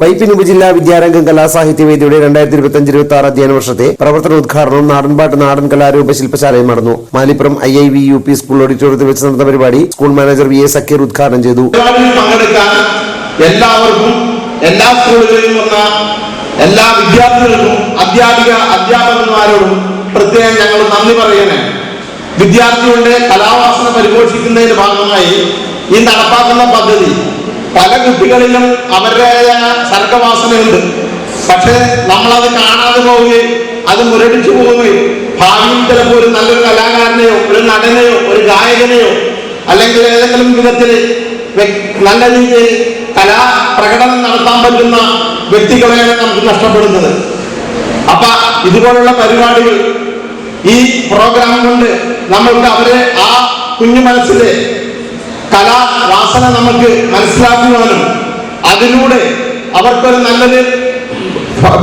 വൈപ്പിൻ ഉപജില്ലാ വിദ്യാരംഗം കലാസാഹിത്യവേദിയുടെ രണ്ടായിരത്തി ഇരുപത്തി അഞ്ച് ഇരുപത്തി ആറ് അധ്യയന വർഷത്തെ പ്രവർത്തന ഉദ്ഘാടനവും നാടൻപാട്ട് നാടൻ കലാരൂപ ശില്പശാലയും നടന്നു. Malippuram I I V U P school ഓഡിറ്റോറിയത്തിൽ വെച്ച് നടന്ന പരിപാടി school manager V A Zakir ഉദ്ഘാടനം ചെയ്തു. എല്ലാവർക്കും എല്ലാ സ്കൂളുകളിലും വന്ന എല്ലാ വിദ്യാർത്ഥികൾക്കും അധ്യാപിക അധ്യാപകന്മാരോടും പ്രത്യേകം ഞങ്ങൾ നന്ദി പറയണേ. വിദ്യാർത്ഥികളുടെ കലാവാസന പരിപോഷിക്കുന്നതിന്റെ ഭാഗമായി ഈ നടപ്പാക്കുന്ന പദ്ധതി പല കുട്ടികളിലും അവരുടേതായ സർഗവാസനയുണ്ട്. പക്ഷേ നമ്മളത് കാണാതെ പോവുകയും അത് മുരടിച്ചു പോവുകയും ഭാവിയിൽ ചിലപ്പോൾ ഒരു നല്ലൊരു കലാകാരനെയോ ഒരു നടനെയോ ഒരു ഗായകനെയോ അല്ലെങ്കിൽ ഏതെങ്കിലും വിധത്തിൽ നല്ല രീതിയിൽ കലാ പ്രകടനം നടത്താൻ പറ്റുന്ന വ്യക്തികളെയാണ് നമുക്ക് നഷ്ടപ്പെടുന്നത്. അപ്പൊ ഇതുപോലുള്ള പരിപാടികൾ ഈ പ്രോഗ്രാം കൊണ്ട് നമ്മൾക്ക് അവരെ ആ കുഞ്ഞു മനസ്സിലെ കലാവാസന നമുക്ക് മനസ്സിലാക്കുവാനും അതിലൂടെ അവർക്കൊരു നല്ലൊരു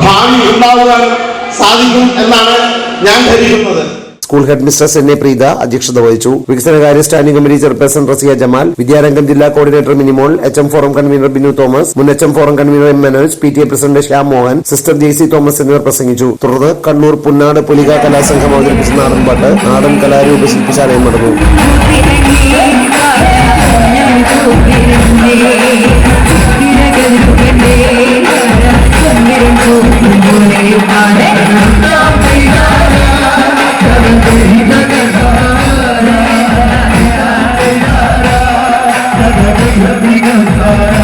ഭാവി ഉണ്ടാകുവാനും സാധിക്കും എന്നാണ് ഞാൻ ധരിക്കുന്നത്. School headmistress N A Preetha അധ്യക്ഷത വഹിച്ചു. വികസനകാര്യ standing committee chairperson Raziya Jamal Vidyarangam ജില്ലാ coordinator Minimol H M forum convener Binu Thomas മുൻ H M forum convener M Manoj P T A president Shyam Mohan sister J C Thomas എന്നിവർ പ്രസംഗിച്ചു. തുടർന്ന് കണ്ണൂർ പുന്നാട് പുലിക കലാസംഘം അവതരിപ്പിച്ച നാടൻപാട്ട് നാടൻ കലാരൂപ ശില്പശാലയും നടന്നു ും. Amen.